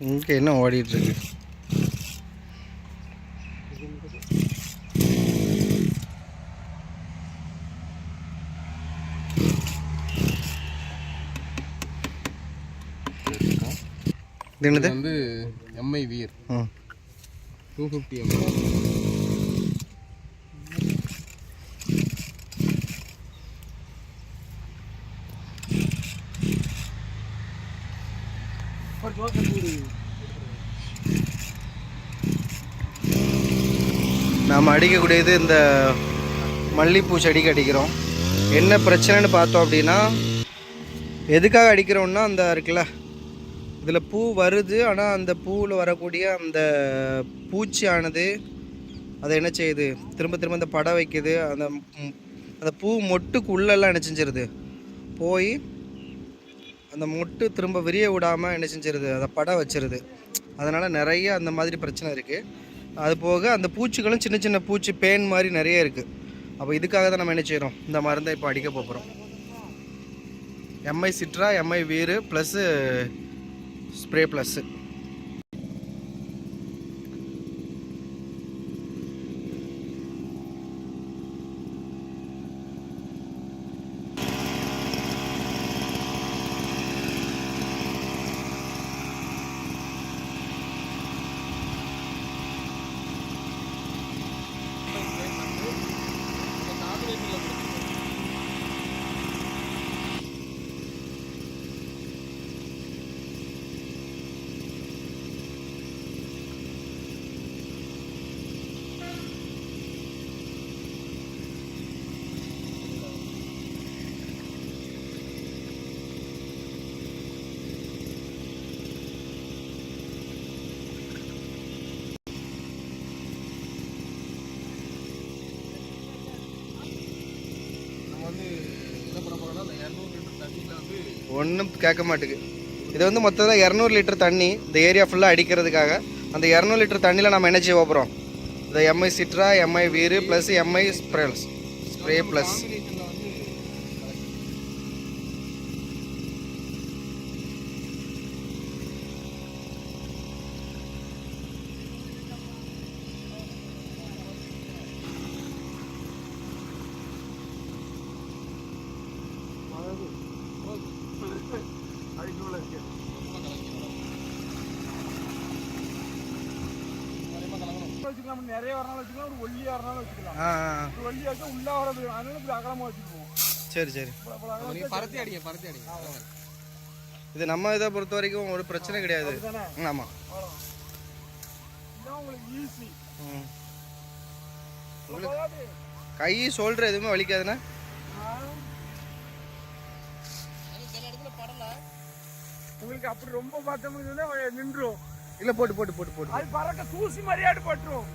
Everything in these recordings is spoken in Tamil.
இங்கே என்ன ஓடிட்டு இருக்கு? இது என்னது? வந்து MI Veer two fifty MI நாம் அடிக்கக்கூடியது இந்த மல்லிகைப்பூ செடிக்கு அடிக்கிறோம் என்ன பிரச்சனைன்னு பார்த்தோம் அப்படின்னா எதுக்காக அடிக்கிறோம்னா அந்த இருக்குல்ல இதில் பூ வருது ஆனால் அந்த பூவில் வரக்கூடிய அந்த பூச்சியானது அதை என்ன செய்யுது? திரும்ப திரும்ப அந்த படம் வைக்குது அந்த அந்த பூ மொட்டுக்குள்ளெல்லாம் என்ன செஞ்சிருது? போய் அந்த மொட்டு திரும்ப விரிய விடாமல் என்ன செஞ்சிருது? அதை படம் வச்சிருது. அதனால் நிறைய அந்த மாதிரி பிரச்சனை இருக்குது அது போக அந்த பூச்சிகளும் சின்ன சின்ன பூச்சி பேன் மாதிரி நிறைய இருக்குது அப்போ இதுக்காக தான் நம்ம என்ன செய்கிறோம் இந்த மருந்தை இப்போ அடிக்க போகிறோம் MI Citra MI Veer plus spray plus வந்து என்ன பண்ண அந்த இரநூறு லிட்டர் தண்ணியில் வந்து ஒன்றும் கேட்க மாட்டேங்குது இது வந்து மொத்தத்தில் இரநூறு லிட்டர் தண்ணி இந்த ஏரியா ஃபுல்லாக அடிக்கிறதுக்காக. அந்த இரநூறு லிட்டர் தண்ணியில் நம்ம என்ன செய்ய போகிறோம் இந்த MI Citra MI Veer plus MI ஸ்ப்ரேல்ஸ் spray plus காம்பினேஷனில் வந்து வச்சுக்கலாம் நிறைய வரனாலும் வச்சுக்கலாம் ஒரு ஒல்லியா வரனாலும் வச்சுக்கலாம். ஒரு ஒல்லியா வச்சா உள்ள வரது அதனால இப்படி அகலமா வச்சுக்குவோம். சரி சரி. பருத்தி அடிங்க பருத்தி அடிங்க. இது நம்ம இதை பொறுத்த வரைக்கும் ஒரு பிரச்சனை கிடையாது. ஆமாம் உங்களுக்கு ஈஸி கை ஷோல்டர் எதுவுமே வலிக்காதுண்ணே? உங்களுக்கு அப்படி ரொம்ப பார்த்தோம்னா நின்றும் இல்லை போட்டு போட்டு போட்டு போட்டு. அது பறக்க தூசி மாதிரியாடு பட்டுரும்.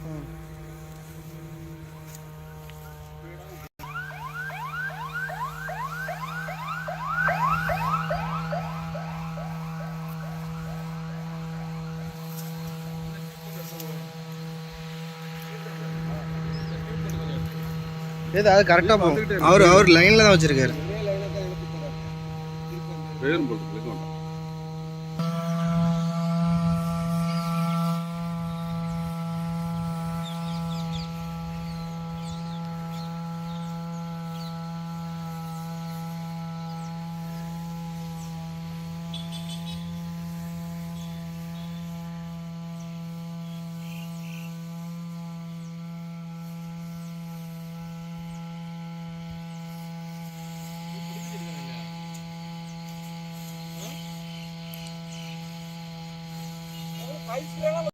ஏது அது கரெக்டாக போகும் அவர் அவர் லைனில் தான் வச்சுருக்காரு. போட்டு あ!